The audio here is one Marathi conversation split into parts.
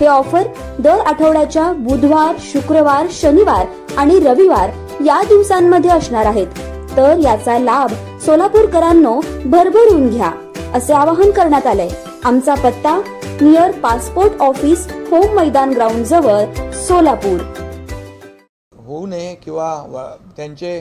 हे ऑफर दर आठवड्याच्या बुधवार शुक्रवार शनिवार आणि रविवार या दिवसांमध्ये असणार आहेत. तर याचा लाभ सोलापूरकरांनो भरभरून घ्या असे आवाहन करण्यात आले आमचा पत्ता near passport office Home Maidan ground जवळ सोलापूर. होऊ नये किंवा त्यांचे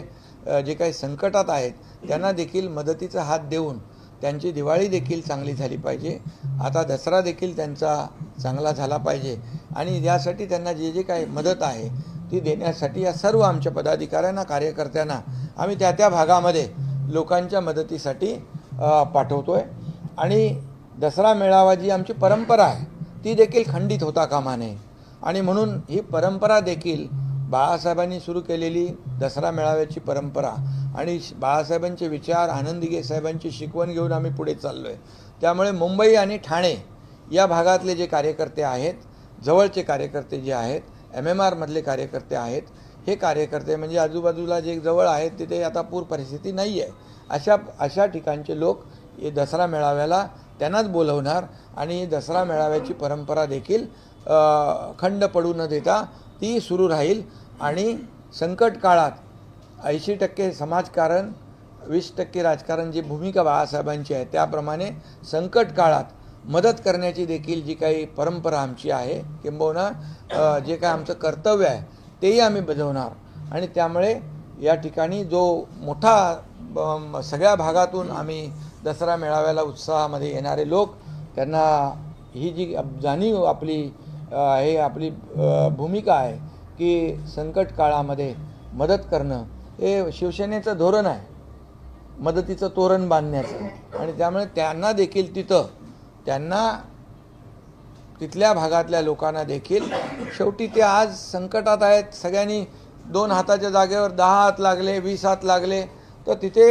जे काही संकटात आहेत त्यांना देखील मदतीचा हात देऊन त्यांची दिवाळी देखील चांगली झाली पाहिजे. आता दसरा देखील त्यांचा चांगला झाला पाहिजे. आणि यासाठी त्यांना जे जे काही मदत आहे ती देण्यासाठी या सर्व आमच्या पदाधिकाऱ्यांना कार्यकर्त्यांना आम्ही त्या त्या भागामध्ये लोकांच्या मदतीसाठी पाठवतो आहे आणि दसरा मेळावा जी आमची परंपरा आहे ती देखील खंडित होता कामा नये. आणि म्हणून ही परंपरा देखील बाळासाहेबांनी सुरू केलेली दसरा मेळाव्याची परंपरा आणि श- बाळासाहेबांचे विचार आनंदीगे साहेबांची शिकवण घेऊन आम्ही पुढे चाललो आहे त्यामुळे मुंबई आणि ठाणे या भागातले जे कार्यकर्ते आहेत जवळचे कार्यकर्ते जे आहेत एम एम आरमधले कार्यकर्ते आहेत हे कार्यकर्ते म्हणजे आजूबाजूला जे जवळ आहेत तिथे आता पूर परिस्थिती नाही आहे अशा अशा ठिकाणचे लोक हे दसरा मेळाव्याला त्यांनाच बोलवणार आणि दसरा मेळाव्याची परंपरा देखील खंड पडू न देता ती सुरू राहील आणि संकट काळात ऐंशी टक्के समाजकारण वीस टक्के राजकारण जी भूमिका बाळासाहेबांची आहे त्याप्रमाणे संकट काळात मदत करण्याची देखील जी काही परंपरा आमची आहे किंबहुना जे काय आमचं कर्तव्य आहे तेही आम्ही बजावणार. आणि त्यामुळे या ठिकाणी जो मोठा सगळ्या भागातून आम्ही दसरा मेळाव्याला उत्साहामध्ये येणारे लोक त्यांना ही जी जाणीव आपली हे आपली भूमिका आहे की संकट काळामध्ये मदत करणं हे शिवसेनेचं धोरण आहे. मदतीचं तोरण बांधण्याचं. आणि त्यामुळे त्यांना देखील तिथं त्यांना तिथल्या भागातल्या लोकांना देखील शेवटी ते आज संकटात आहेत. सगळ्यांनी दोन हाताच्या जागेवर दहा हात लागले वीस हात लागले तर तिथे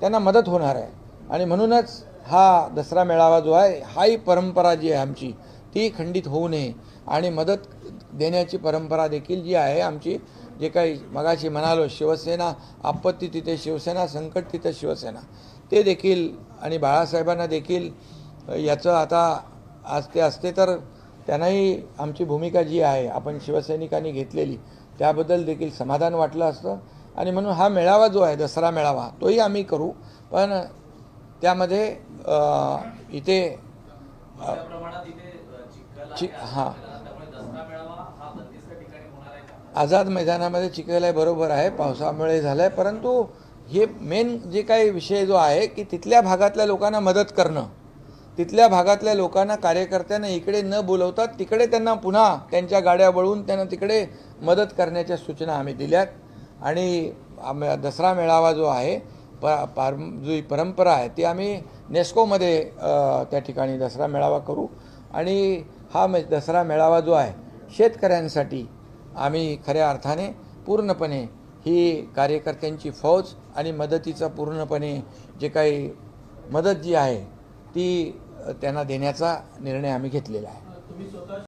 त्यांना मदत होणार आहे. आणि म्हणूनच हा दसरा मेळावा जो आहे हाही परंपरा जी आहे आमची ती खंडित होऊ नये. आणि मदत देण्याची परंपरा देखील जी आहे आमची जे काही मगाशी म्हणालो शिवसेना आपत्ती तिथे शिवसेना संकट तिथे शिवसेना. ते देखील आणि बाळासाहेबांना देखील याचं आता आज ते असते तर त्यांनाही आमची भूमिका जी आहे आपण शिवसैनिकांनी घेतलेली त्याबद्दल देखील समाधान वाटलं असतं. आणि म्हणून हा मेळावा जो आहे दसरा मेळावा तोही आम्ही करू. पण त्यामध्ये इथे चि हां. आझाद मैदानामध्ये चिखल बरोबर आहे पावसामुळे झालं आहे परंतु हे मेन जे काही विषय जो आहे की तिथल्या भागातल्या लोकांना मदत करणं. तिथल्या भागातल्या लोकांना कार्यकर्त्यांना इकडे न बोलवता तिकडे त्यांना पुन्हा त्यांच्या गाड्या वळवून त्यांना तिकडे मदत करण्याच्या सूचना आम्ही दिल्यात. आणि दसरा मेळावा जो आहे प पार जो परंपरा आहे ती आम्ही नेस्कोमध्ये त्या ठिकाणी दसरा मेळावा करू. आणि हा मे दसरा मेळावा जो आहे शेतकऱ्यांसाठी आम्ही खऱ्या अर्थाने पूर्णपणे ही कार्यकर्त्यांची फौज आणि मदतीचा पूर्णपणे जे काही मदत जी आहे ती त्यांना देण्याचा निर्णय आम्ही घेतलेला आहे.